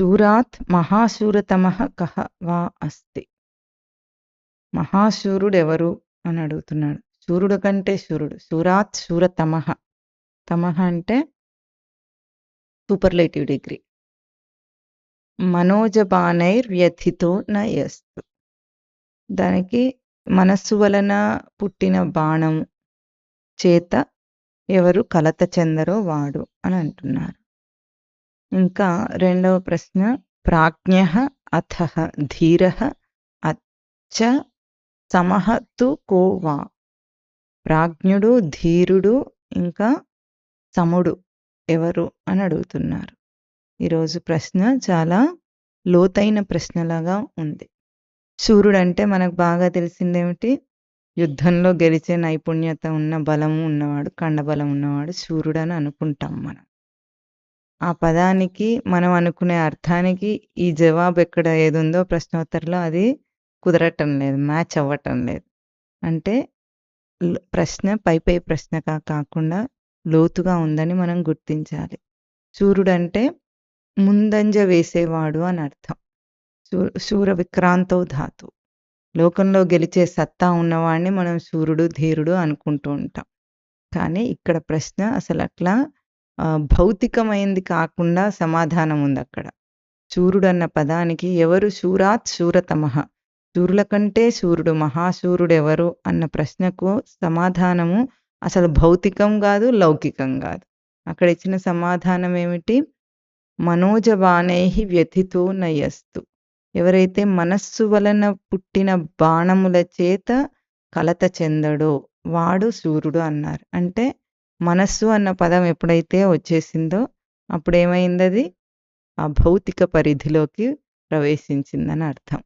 శూరాత్ మహాశూరతమ కహ వా అస్తి మహాశూరుడెవరు అని అడుగుతున్నాడు. శూరుడు కంటే శూరుడు శూరాత్ శూరతమహ తమహ అంటే సూపర్లేటివ్ డిగ్రీ. మనోజబాణైర్వ్యథితో నయస్తు. దానికి మనస్సు వలన పుట్టిన బాణం చేత ఎవరు కలత చెందరో వాడు అని అంటున్నారు. ఇంకా రెండవ ప్రశ్న ప్రాజ్ఞ అథ ధీర అచ్చ సమహతు కోవా ప్రాజ్ఞుడు ధీరుడు ఇంకా సముడు ఎవరు అని అడుగుతున్నారు. ఈరోజు ప్రశ్న చాలా లోతైన ప్రశ్నలాగా ఉంది. సూర్యుడు అంటే మనకు బాగా తెలిసిందేమిటి? యుద్ధంలో గెలిచే నైపుణ్యత ఉన్న బలం ఉన్నవాడు కండబలం ఉన్నవాడు సూర్యుడు అని అనుకుంటాం మనం. ఆ పదానికి మనం అనుకునే అర్థానికి ఈ జవాబు ఎక్కడ ఏది ఉందో ప్రశ్నోత్తరంలో అది కుదరటం లేదు మ్యాచ్ అవ్వటం లేదు. అంటే ప్రశ్న పై పై ప్రశ్నగా కాకుండా లోతుగా ఉందని మనం గుర్తించాలి. సూర్యుడు అంటే ముందంజ వేసేవాడు అని అర్థం. శూ- శూర విక్రాంతో ధాతు. లోకంలో గెలిచే సత్తా ఉన్నవాడిని మనం సూర్యుడు ధీరుడు అనుకుంటూ ఉంటాం. కానీ ఇక్కడ ప్రశ్న అసలు అట్లా భౌతికమైంది కాకుండా సమాధానం ఉంది అక్కడ శూరుడన్న అన్న పదానికి ఎవరు శూరాత్ శూరతమహ శూరుల కంటే శూరుడు మహాశూరుడెవరు ఎవరు అన్న ప్రశ్నకు సమాధానము అసలు భౌతికం కాదు లౌకికం కాదు. అక్కడ ఇచ్చిన సమాధానం ఏమిటి మనోజబాణై వ్యథితో నయస్తు. ఎవరైతే మనస్సు వలన పుట్టిన బాణముల చేత కలత చెందడో వాడు సూర్యుడు అన్నారు. అంటే మనస్సు అన్న పదం ఎప్పుడైతే వచ్చేసిందో అప్పుడు ఏమైంది అది ఆ భౌతిక పరిధిలోకి ప్రవేశించిందని అర్థం.